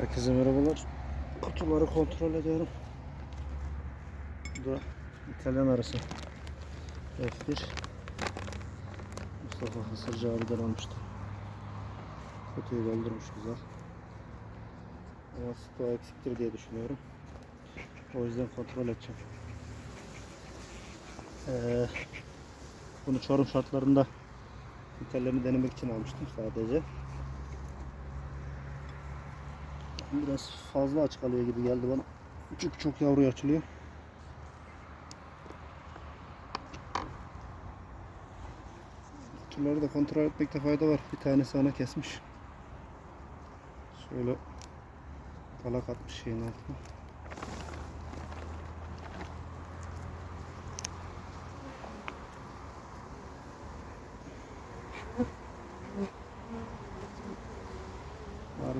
Herkese merhabalar. Kutuları kontrol ediyorum. Bu da İtalyan arası. F1. Mustafa Hasırcı abiden almıştı. Kutuyu doldurmuş güzel. Ama stoğu eksiktir diye düşünüyorum. O yüzden kontrol edeceğim. Ee, bunu Çorum şartlarında İtalyanı denemek için almıştım sadece. Biraz fazla açık alıyor gibi geldi bana. Çünkü çok yavru açılıyor. Kutuları da kontrol etmekte fayda var. Bir tanesi ana kesmiş. Şöyle dalak atmış şeyin altına.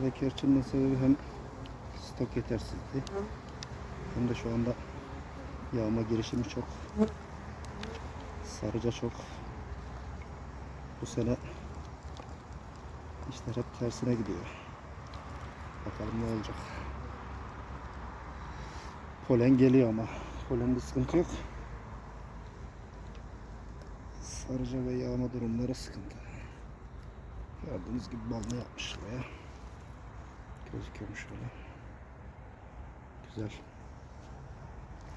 Aradaki açılma sebebi hem stok yetersizliği hem de şu anda yağma girişimi çok. Sarıca çok. Bu sene işler hep tersine gidiyor. Bakalım ne olacak. Polen geliyor ama polende sıkıntı yok. Sarıca ve yağma durumları sıkıntı. Gördüğünüz gibi balma yapmış şuraya. Gözüküyormuş şöyle. Güzel.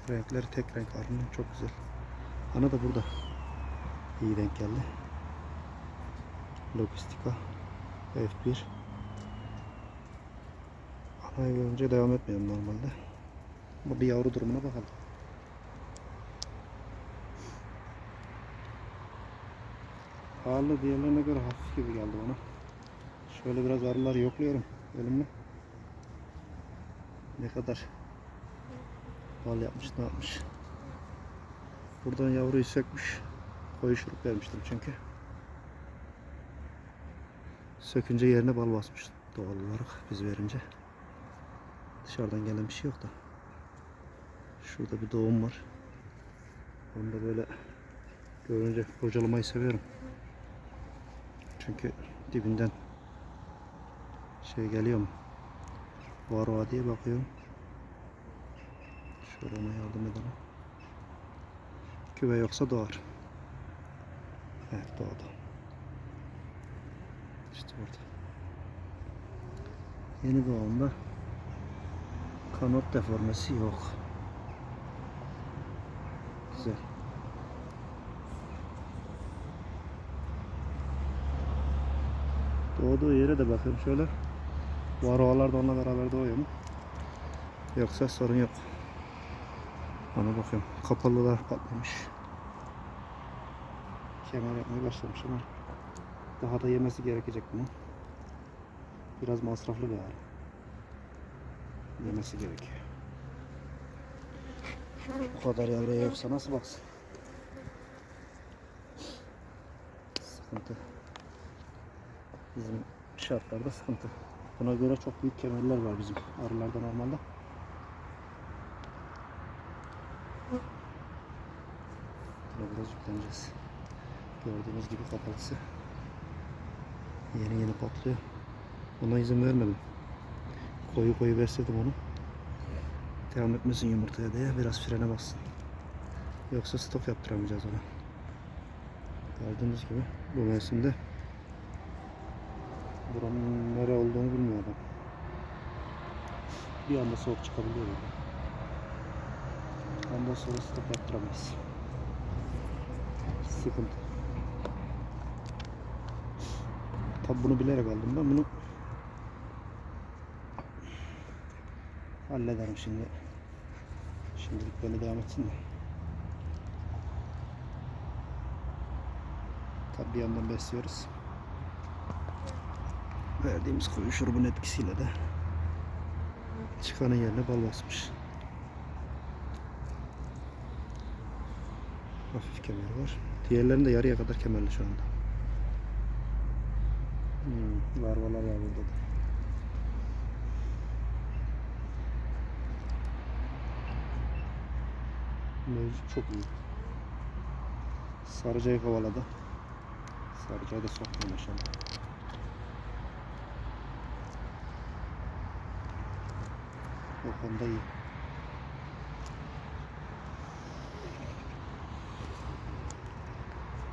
Renkleri tek renk arının çok güzel. Ana da burada. İyi denk geldi. Logistika F1 Anayı görünce devam etmiyorum normalde. Ama bir yavru durumuna bakalım. Ağırlığı diğerlerine göre hafif gibi geldi bana. Şöyle biraz arıları yokluyorum elimle. Ne kadar bal yapmış ne yapmış. Buradan yavruyu sökmüş. Koyu şurup vermiştim çünkü. Sökünce yerine bal basmış doğal olarak biz verince. Dışarıdan gelen bir şey yok da. Şurada bir doğum var. Onu da böyle görünce kurcalamayı seviyorum. Çünkü dibinden şey geliyor mu? Var var diye bakıyorum. Şöyle ona yardım edelim. Küve yoksa doğar. Evet doğdu. İşte orada. Yeni doğumda kanot deformesi yok. Güzel. Doğduğu yere de bakayım şöyle. Varoğalar da onunla beraber doğuyor mu? Yoksa sorun yok. Ona bakıyorum. Kapalılar patlamış. Kemer yapmaya başlamış ama daha da yemesi gerekecek bunun. Biraz masraflı bir ağrı. Yemesi gerekiyor. Bu kadar yavruya yoksa nasıl baksın? Sıkıntı. Bizim şartlarda sıkıntı. Buna göre çok büyük kemerler var bizim arılarda normalde. Buna biraz yükleneceğiz. Gördüğünüz gibi kapalısı. Yeni yeni patlıyor. Ona izin vermedim. Koyu koyu besledim onu. Devam etmesin yumurtaya diye biraz frene bassın. Yoksa stok yaptıramayacağız ona. Gördüğünüz gibi bu mevsimde buranın nere olduğunu bilmiyor adam. Bir anda soğuk çıkabiliyor. Ondan sonra stok yaptıramayız. Sıkıntı. Tabi bunu bilerek aldım ben bunu hallederim şimdi. Şimdilik böyle devam etsin de. Tabi bir yandan besliyoruz. Verdiğimiz koyu şurubun etkisiyle de çıkanın yerine bal basmış. Hafif kemeri var. Diğerlerinin de yarıya kadar kemerli şu anda. Hmm, larvalar var burada da. Mevcut çok iyi. Sarıcayı kovaladı. Sarıcayı da sokmuyor maşallah. O konuda iyi.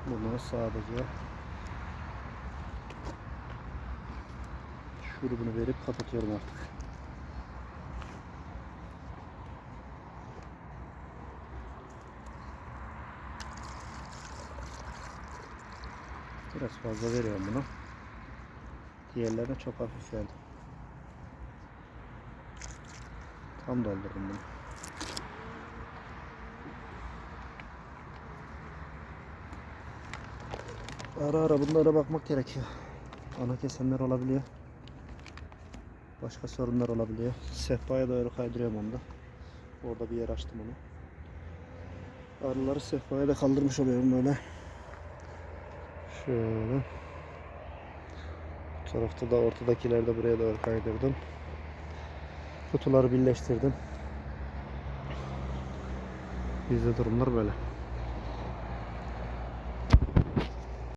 Bunu sadece şurubunu verip kapatıyorum artık. Biraz fazla veriyorum bunu. Diğerlerine çok hafif verdim. Tam doldurdum bunu. Ara ara bunlara bakmak gerekiyor. Ana kesenler olabiliyor. Başka sorunlar olabiliyor. Sehpaya doğru kaydırıyorum onu da. Orada bir yer açtım onu. Arıları sehpaya da kaldırmış oluyorum böyle. Şöyle. Bu tarafta da ortadakileri de buraya doğru kaydırdım. Kutuları birleştirdim. Bizde durumlar böyle.